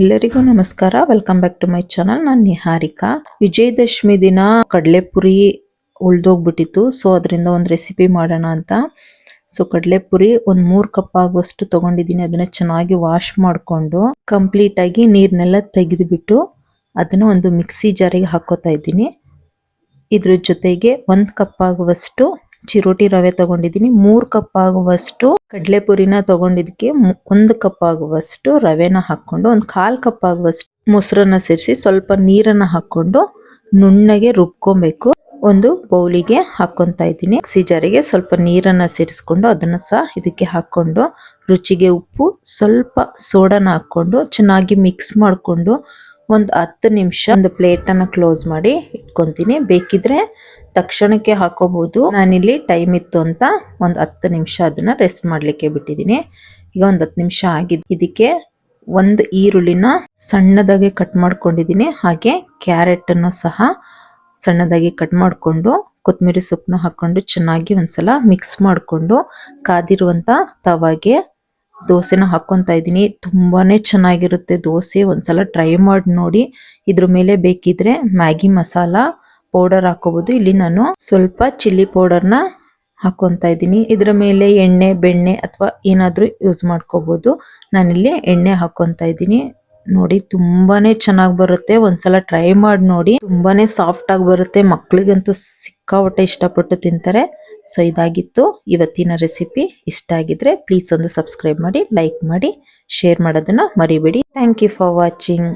ಎಲ್ಲರಿಗೂ ನಮಸ್ಕಾರ. Welcome back to my channel ನಾನು ನಿಹಾರಿಕಾ. ವಿಜಯದಶಮಿ ದಿನ ಕಡಲೆಪುರಿ ಉಳ್ದೋಗ್ಬಿಟ್ಟಿತ್ತು. ಸೊ ಅದರಿಂದ ಒಂದು ರೆಸಿಪಿ ಮಾಡೋಣ ಅಂತ. ಸೊ ಕಡಲೆಪುರಿ ಒಂದು ಮೂರು ಕಪ್ ಆಗುವಷ್ಟು ತಗೊಂಡಿದ್ದೀನಿ. ಅದನ್ನ ಚೆನ್ನಾಗಿ ವಾಶ್ ಮಾಡಿಕೊಂಡು ಕಂಪ್ಲೀಟ್ ಆಗಿ ನೀರ್ನೆಲ್ಲ ತೆಗೆದುಬಿಟ್ಟು ಅದನ್ನ ಒಂದು ಮಿಕ್ಸಿ ಜಾರಿಗೆ ಹಾಕೋತಾ ಇದ್ದೀನಿ. ಇದ್ರ ಜೊತೆಗೆ ಒಂದು ಕಪ್ ಆಗುವಷ್ಟು ಚಿರೋಟಿ ರವೆ ತಗೊಂಡಿದ್ದೀನಿ. ಮೂರು ಕಪ್ ಆಗುವಷ್ಟು ಕಡಲೆಪುರಿನ ತಗೊಂಡಿದ್ದಕ್ಕೆ ಒಂದು ಕಪ್ ಆಗುವಷ್ಟು ರವೆನ ಹಾಕೊಂಡು ಒಂದು ಕಾಲ್ ಕಪ್ ಆಗುವಷ್ಟು ಮೊಸರನ್ನ ಸೇರಿಸಿ ಸ್ವಲ್ಪ ನೀರನ್ನ ಹಾಕೊಂಡು ನುಣ್ಣಗೆ ರುಬ್ಕೊಬೇಕು. ಒಂದು ಬೌಲಿಗೆ ಹಾಕೊಂತ ಇದ್ದೀನಿ. ಸಿಜಾರಿಗೆ ಜಾರಿಗೆ ಸ್ವಲ್ಪ ನೀರನ್ನ ಸೇರಿಸ್ಕೊಂಡು ಅದನ್ನ ಸಹ ಇದಕ್ಕೆ ಹಾಕೊಂಡು ರುಚಿಗೆ ಉಪ್ಪು, ಸ್ವಲ್ಪ ಸೋಡಾನ ಹಾಕೊಂಡು ಚೆನ್ನಾಗಿ ಮಿಕ್ಸ್ ಮಾಡಿಕೊಂಡು ಒಂದು ಹತ್ತು ನಿಮಿಷ ಒಂದು ಪ್ಲೇಟ್ ಅನ್ನ ಕ್ಲೋಸ್ ಮಾಡಿ ಇಟ್ಕೊಂತೀನಿ. ಬೇಕಿದ್ರೆ ತಕ್ಷಣಕ್ಕೆ ಹಾಕೋಬಹುದು. ನಾನಿಲ್ಲಿ ಟೈಮ್ ಇತ್ತು ಅಂತ ಒಂದು ಹತ್ತು ನಿಮಿಷ ಅದನ್ನ ರೆಸ್ಟ್ ಮಾಡಲಿಕ್ಕೆ ಬಿಟ್ಟಿದ್ದೀನಿ. ಈಗ ಒಂದು ಹತ್ತು ನಿಮಿಷ ಆಗಿದೆ. ಇದಕ್ಕೆ ಒಂದು ಈರುಳ್ಳಿನ ಸಣ್ಣದಾಗಿ ಕಟ್ ಮಾಡ್ಕೊಂಡಿದ್ದೀನಿ. ಹಾಗೆ ಕ್ಯಾರೆಟ್ ಅನ್ನು ಸಹ ಸಣ್ಣದಾಗಿ ಕಟ್ ಮಾಡಿಕೊಂಡು ಕೊತ್ತಂಬರಿ ಸೊಪ್ಪನ್ನ ಹಾಕೊಂಡು ಚೆನ್ನಾಗಿ ಒಂದ್ಸಲ ಮಿಕ್ಸ್ ಮಾಡಿಕೊಂಡು ಕಾದಿರುವಂತ ತವಾಗೆ ದೋಸೆನ ಹಾಕೊಂತ ಇದ್ದೀನಿ. ತುಂಬಾನೇ ಚೆನ್ನಾಗಿರುತ್ತೆ ದೋಸೆ. ಒಂದ್ಸಲ ಟ್ರೈ ಮಾಡಿ ನೋಡಿ. ಇದ್ರ ಮೇಲೆ ಬೇಕಿದ್ರೆ ಮ್ಯಾಗಿ ಮಸಾಲ ಪೌಡರ್ ಹಾಕೋಬಹುದು ಇಲ್ಲಿ ನಾನು ಸ್ವಲ್ಪ ಚಿಲ್ಲಿ ಪೌಡರ್ನ ಹಾಕೊಂತ ಇದ್ದೀನಿ. ಇದರ ಮೇಲೆ ಎಣ್ಣೆ, ಬೆಣ್ಣೆ ಅಥವಾ ಏನಾದರೂ ಯೂಸ್ ಮಾಡ್ಕೋಬಹುದು ನಾನಿಲ್ಲಿ ಎಣ್ಣೆ ಹಾಕೊಂತ ಇದ್ದೀನಿ. ನೋಡಿ ತುಂಬಾನೇ ಚೆನ್ನಾಗಿ ಬರುತ್ತೆ. ಒಂದ್ಸಲ ಟ್ರೈ ಮಾಡಿ ನೋಡಿ. ತುಂಬಾನೇ ಸಾಫ್ಟ್ ಆಗಿ ಬರುತ್ತೆ. ಮಕ್ಕಳಿಗಂತೂ ಸಿಕ್ಕಾಪಟ್ಟೆ ಇಷ್ಟಪಟ್ಟು ತಿಂತಾರೆ. ಸೊ ಇದಾಗಿತ್ತು. ಇವತ್ತಿನ ರೆಸಿಪಿ ಇಷ್ಟ ಆಗಿದ್ರೆ ಪ್ಲೀಸ್ ಒಂದು ಸಬ್ಸ್ಕ್ರೈಬ್ ಮಾಡಿ ಲೈಕ್ ಮಾಡಿ ಶೇರ್ ಮಾಡೋದನ್ನ ಮರಿಬೇಡಿ. Thank you for watching